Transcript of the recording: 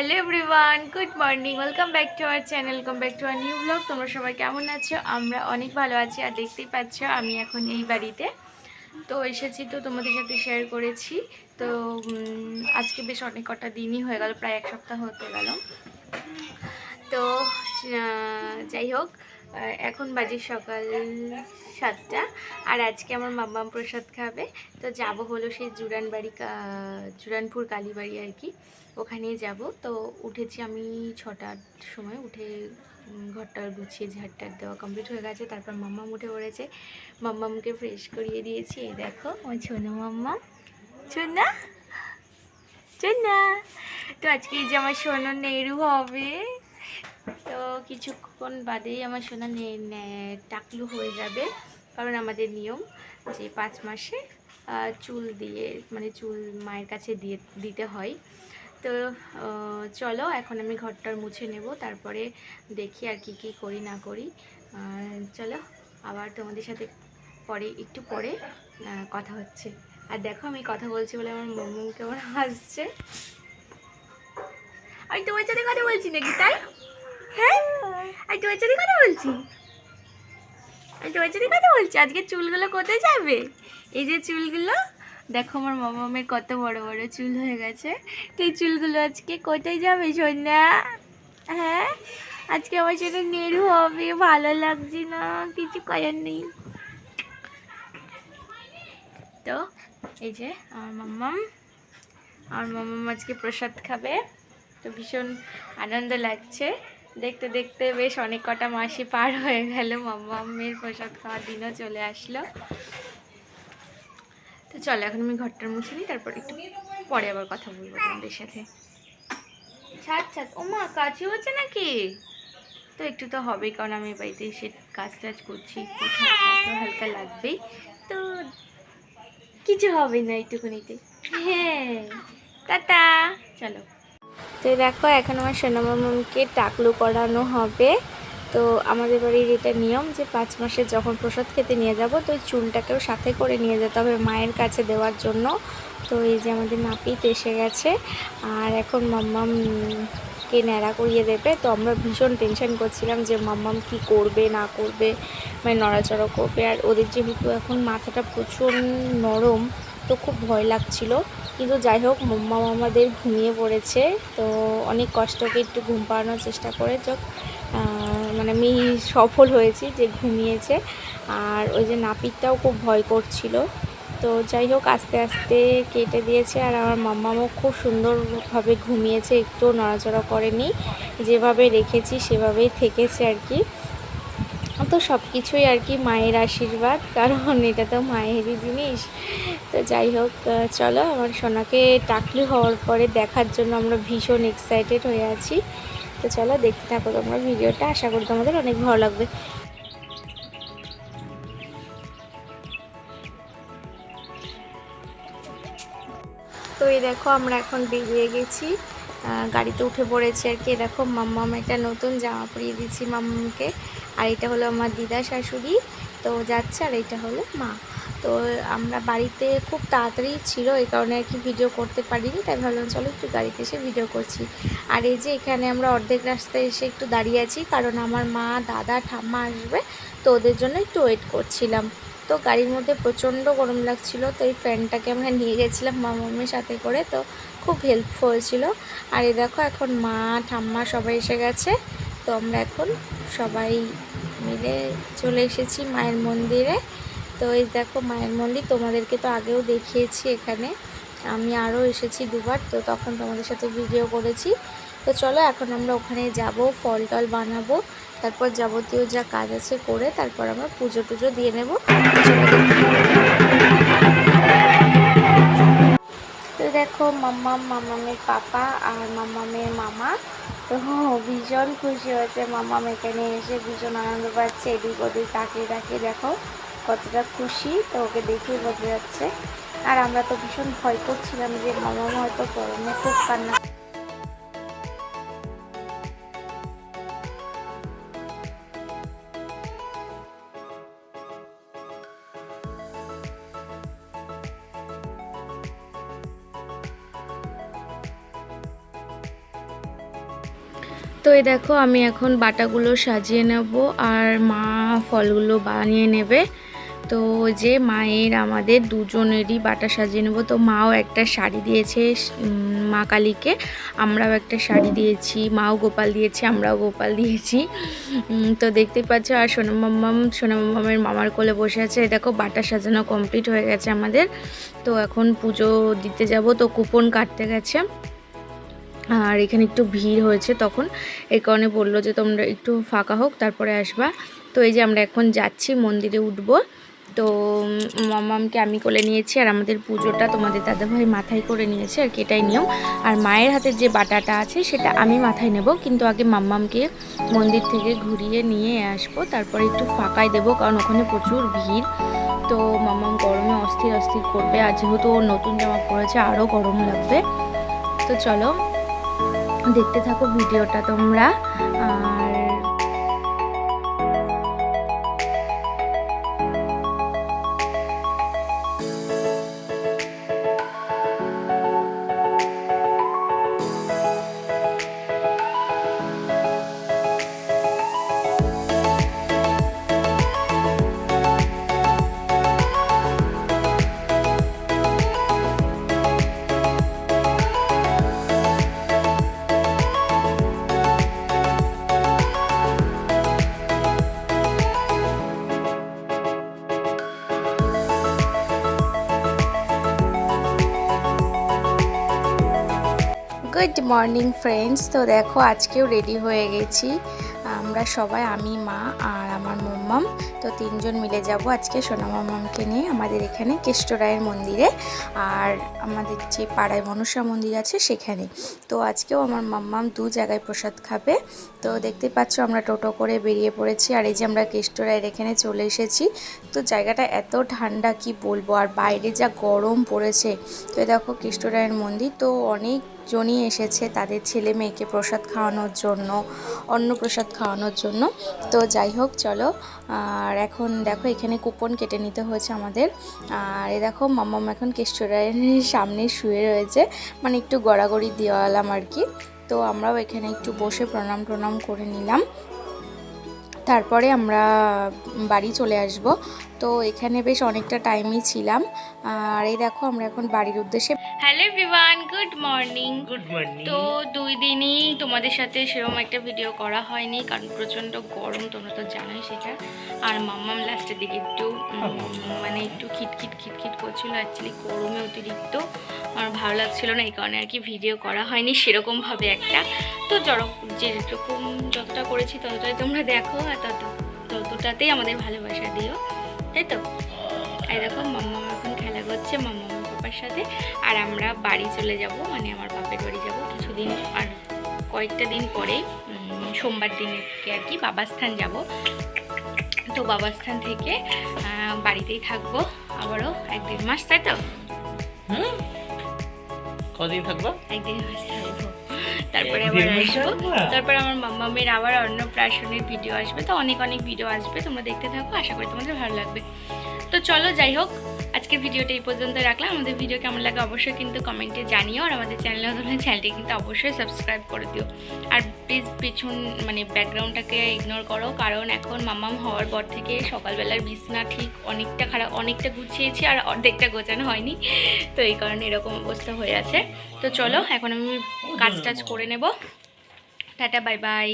Hello everyone, good morning. Welcome back to our channel, welcome back to our new blog. তোমরা সবাই কেমন আছো? আমরা অনেক ভালো আছি আর দেখতেই পাচ্ছ, আমি এখন এই বাড়িতে। তো এসেছি তো তোমাদের সাথে শেয়ার করেছি। তো আজকে বেশ অনেক কটা দিনই হয়ে গেল, প্রায় এক সপ্তাহ হতে গেল। তো যাই হোক এখন বাজে সকাল সাতটা আর আজকে আমার মাম্মাম প্রসাদ খাবে। তো যাব হলো সেই জুরান বাড়ি কা- জুরানপুর কালীবাড়ি আর কি। ওখানে যাব। তো উঠেছি আমি ছটার সময়। উঠে ঘরটা গুছিয়ে ঝাড়টার দেওয়া কমপ্লিট হয়ে গেছে। তারপর মাম্মাম উঠে পড়েছে। মাম্মামকে ফ্রেশ করিয়ে দিয়েছি। এই দেখো, আমার ছোনা মাম্মা ছোনা? ছোনা? তো আজকে যে আমার সোনার নেড়ু হবে। তো কিছুক্ষণ বাদেই আমার সোনা টাকলু হয়ে যাবে। কারণ আমাদের নিয়ম যে পাঁচ মাসে চুল দিয়ে মানে চুল মায়ের কাছে দিয়ে, দিতে হয়। তো চলো এখন আমি ঘরটার মুছে নেব, তারপরে দেখি আর কি কি করি না করি। চলো আবার তোমাদের সাথে পরে, একটু পরে কথা হচ্ছে। আর দেখো আমি কথা বলছি বলে আমার মোমো কেমন হাসছে। আমি তোমার সাথে কথা বলছি নাকি তাই? হ্যাঁ? আমি তোমার সাথে কথা বলছি? তোমার সাথে কথা বলছি? আজকে চুলগুলো কোথায় যাবে? এই যে চুলগুলো, দেখো আমার মামামের কত বড় বড় চুল হয়ে গেছে। এই চুলগুলো আজকে কোথায় যাবে সন্ধ্যা হ্যাঁ? আজকে আমার সাথে নেড়ু হবে, ভালো লাগছে না, কিছু করার নেই। তো এই যে আমার মাম্মাম আমার মাম্মাম আজকে প্রসাদ খাবে। তো ভীষণ আনন্দ লাগছে। দেখতে দেখতে বেশ অনেক কটা মাসি পার হয়ে গেল। মাম্মামের প্রসাদ খাওয়ার দিনও চলে আসলো। তো চলো, এখন আমি ঘরটার মুছে নিই, তারপর একটু পরে আবার কথা বলব তোমাদের সাথে। ছাদ ছাদ। ও মা কাছে হচ্ছে নাকি? তো একটু তো হবেই, কারণ আমি বাড়িতে এসে কাজ টাজ করছি হালকা লাগবেই। তো কিছু হবে না এইটুকুনিতে হ্যাঁ। টাটা। চলো। তো দেখো, এখন আমার সোনামামকে টাকলু করানো হবে। তো আমাদের বাড়ির এটা নিয়ম যে পাঁচ মাসে যখন প্রসাদ খেতে নিয়ে যাব, তো চুলটাকেও সাথে করে নিয়ে যেতে হবে মায়ের কাছে দেওয়ার জন্য। তো এই যে আমাদের নাপিত এসে গেছে, আর এখন মাম্মাম কে ন্যাড়া করিয়ে দেবে। তো আমরা ভীষণ টেনশন করছিলাম যে মাম্মাম কি করবে, না করবে মানে নড়াচড়া করবে। আর ওদের যেহেতু এখন মাথাটা প্রচুর নরম তো খুব ভয় লাগছিল। কিন্তু যাই হোক মাম্মা আমাদের ঘুমিয়ে পড়েছে। তো অনেক কষ্টকে একটু ঘুম পাড়ানোর চেষ্টা করে। চোখ মানে আমি সফল হয়েছি যে ঘুমিয়েছে। আর ওই যে নাপিতটাও খুব ভয় করছিল। তো যাই হোক, আস্তে আস্তে কেটে দিয়েছে। আর আমার মাম্মামও খুব সুন্দরভাবে ঘুমিয়েছে। একটুও নড়াচড়া করেনি। যেভাবে রেখেছি, সেভাবেই থেকেছে আর কি। তো সব কিছুই আর কি মায়ের আশীর্বাদ, কারণ এটা তো মায়েরই জিনিস। তো যাই হোক চলো আমার সোনাকে টাকলু হওয়ার পরে দেখার জন্য আমরা ভীষণ এক্সাইটেড হয়ে আছি। তো চলো দেখতে থাকো তোমরা ভিডিওটা, আশা করি তোমাদের অনেক ভালো লাগবে। তো এই দেখো আমরা এখন বেরিয়ে গেছি। গাড়িতে উঠে পড়েছি আর কি। দেখো মাম্মাম একটা নতুন জামা পরিয়ে দিচ্ছি মাম্মামকে। আর এটা হলো আমার দিদা শাশুড়ি। তো যাচ্ছে আর এটা হলো মা। তো আমরা বাড়িতে খুব তাড়াতাড়ি ছিল, এই কারণে আর কি ভিডিও করতে পারিনি, তাই ভাবলাম চলো একটু গাড়িতে এসে ভিডিও করছি। আর এই যে এখানে আমরা অর্ধেক রাস্তায় এসে একটু দাঁড়িয়ে আছি, কারণ আমার মা, দাদা, ঠাম্মা আসবে, তো ওদের জন্য একটু ওয়েট করছিলাম। তো গাড়ির মধ্যে প্রচণ্ড গরম লাগছিল, তো এই ফ্যানটাকে আমরা নিয়ে গেছিলাম মামামের সাথে করে, তো খুব হেল্পফুল হয়েছিল আর এই দেখো এখন মা, ঠাম্মা সবাই এসে গেছে। তো আমরা এখন সবাই মিলে চলে এসেছি মায়ের মন্দিরে। তো এই দেখো মায়ের মন্দির, তোমাদেরকে তো আগেও দেখিয়েছি এখানে। আমি আরও এসেছি দুবার, তো তখন তোমাদের সাথে ভিডিও করেছি। তো চলো এখন আমরা ওখানে যাব, ফল টল বানাবো, তারপর যাবতীয় যা কাজ আছে করে তারপর আমরা পুজো টুজো দিয়ে নেব। তো দেখো মাম্মাম মামামের পাপা আর মাম্মামের মামা। ভীষণ খুশি হয়েছে। মামা এখানে এসে ভীষণ আনন্দ পাচ্ছে। এদিক ওদিক তাকিয়ে তাকিয়ে দেখো, কতটা খুশি। তো ওকে দেখেই বোঝা যাচ্ছে। আর আমরা তো ভীষণ ভয় করছিলাম যে মামাম হয়তো গরমে খুব কান্না তো এই দেখো, আমি এখন বাটাগুলো সাজিয়ে নেব আর মা ফলগুলো বানিয়ে নেবে। তো যে মায়ের আমাদের দুজনেরই বাটা সাজিয়ে নেব। তো মাও একটা শাড়ি দিয়েছে মা কালীকে। আমরাও একটা শাড়ি দিয়েছি, মাও গোপাল দিয়েছে, আমরাও গোপাল দিয়েছি। তো দেখতেই পাচ্ছ, আর সোনাম মাম্মাম, সোনাম মামার কোলে বসে আছে। দেখো, বাটা সাজানো কমপ্লিট হয়ে গেছে আমাদের। তো এখন পুজো দিতে যাব। তো কুপন কাটতে গেছে। আর এখানে একটু ভিড় হয়েছে তখন এই কারণে বলল যে তোমরা একটু ফাঁকা হোক, তারপরে আসবা। তো এই যে আমরা এখন যাচ্ছি, মন্দিরে উঠবো। তো মামামকে আমি কোলে নিয়েছি আর আমাদের পুজোটা তোমাদের দাদাভাই মাথায় করে নিয়েছে আর কি, এটাই নিয়ম। আর মায়ের হাতের যে বাটাটা আছে সেটা আমি মাথায় নেব, কিন্তু আগে মাম্মামকে মন্দির থেকে ঘুরিয়ে নিয়ে আসব, তারপরে একটু ফাঁকায় দেবো, কারণ ওখানে প্রচুর ভিড়। তো মাম্মাম গরমে অস্থির অস্থির করবে, আর যেহেতু ও নতুন জামা পরেছে আরও গরম লাগবে। তো চলো দেখতে থাকো ভিডিওটা তোমরা। আর গুড মর্নিং ফ্রেন্ডস তো দেখো, আজকেও রেডি হয়ে গেছি। আমরা সবাই, আমি, মা আর আমার মোম্মাম, তো তিনজন মিলে যাব আজকে সোনা মাম্মামকে নিয়ে আমাদের এখানে কেষ্টরায়ের মন্দিরে আর আমাদের যে পাড়ায় মনসা মন্দির আছে সেখানে। তো আজকেও আমার মাম্মাম দু জায়গায় প্রসাদ খাবে। তো দেখতে পাচ্ছ, আমরা টোটো করে বেরিয়ে পড়েছি আর এই যে আমরা কেষ্টরায়ের এখানে চলে এসেছি। তো জায়গাটা এত ঠান্ডা, কি বলব? আর বাইরে যা গরম পড়েছে। তো দেখো কেষ্টরায়ের মন্দির, তো অনেক জনই এসেছে তাদের ছেলে মেয়েকে প্রসাদ খাওয়ানোর জন্য, অন্ন প্রসাদ খাওয়ানোর জন্য। তো যাই হোক, চলো। আর এখন দেখো, এখানে কুপন কেটে নিতে হয়েছে আমাদের। আর এ দেখো, মাম্মাম এখন কেষ্টরায়ের সামনে শুয়ে রয়েছে। মানে একটু গড়াগড়ি দেওয়ালাম আর কি। তো আমরাও এখানে একটু বসে প্রণাম টনাম করে নিলাম। তারপরে আমরা বাড়ি চলে আসব। তো এখানে বেশ অনেকটা টাইমই ছিলাম। আর এই দেখো আমরা এখন বাড়ির উদ্দেশ্যে hello everyone good morning good morning তো দুই দিনই তোমাদের সাথে সেরকম একটা ভিডিও করা হয়নি কারণ প্রচণ্ড গরম তোমরা তো জানোই সেটা। আর মাম্মাম লাস্টের দিকে একটু মানে একটু খিটখিট খিটখিট করছিল অ্যাকচুয়ালি গরমে অতিরিক্ত। আমার ভালো লাগছিল না এই কারণে আর কি ভিডিও করা হয়নি সেরকমভাবে একটা। তো জড় যেরকম যতটা করেছি ততটাই তোমরা দেখো আর তত ততটাতেই আমাদের ভালোবাসা দিও তাই তো? এই দেখো মাম্মাম এখন খেলা করছে মাম্মা পাপার সাথে আর আমরা বাড়ি চলে যাব মানে আমার বাপের বাড়ি যাব কিছুদিন আর কয়েকটা দিন পরে সোমবার দিনকে আর কি বাবাস্থান যাব। তো বাবাস্থান থেকে বাড়িতেই থাকব আবারও এক দেড় মাস তাই তো? হুম? কদিন থাকবা? এক দেড় মাস থাকব। তারপরে আবার দেড় আসব। তারপরে আমার মাম্মামের আবার অন্নপ্রাশনের ভিডিও আসবে। তো অনেক অনেক ভিডিও আসবে তোমরা দেখতে থাকো আশা করি তোমাদের ভালো লাগবে। তো চলো যাই হোক আজকে ভিডিওটা এই পর্যন্ত রাখলাম। আমাদের ভিডিও কেমন লাগে অবশ্যই কিন্তু কমেন্টে জানিও। আর আমাদের চ্যানেলে নতুন চ্যানেলটি কিন্তু অবশ্যই সাবস্ক্রাইব করে দিও। আর প্লিজ পিছন মানে ব্যাকগ্রাউন্ডটাকে ইগনোর করো। কারণ এখন মামাম হওয়ার পর থেকে সকালবেলার বিছনা ঠিক অনেকটা খারাপ অনেকটা গুছিয়েছি আর অর্ধেকটা গোছানো হয়নি। তো এই কারণে এরকম অবস্থা হয়ে আছে। তো চলো এখন আমি কাজ টাজ করে নেব। Tata bye bye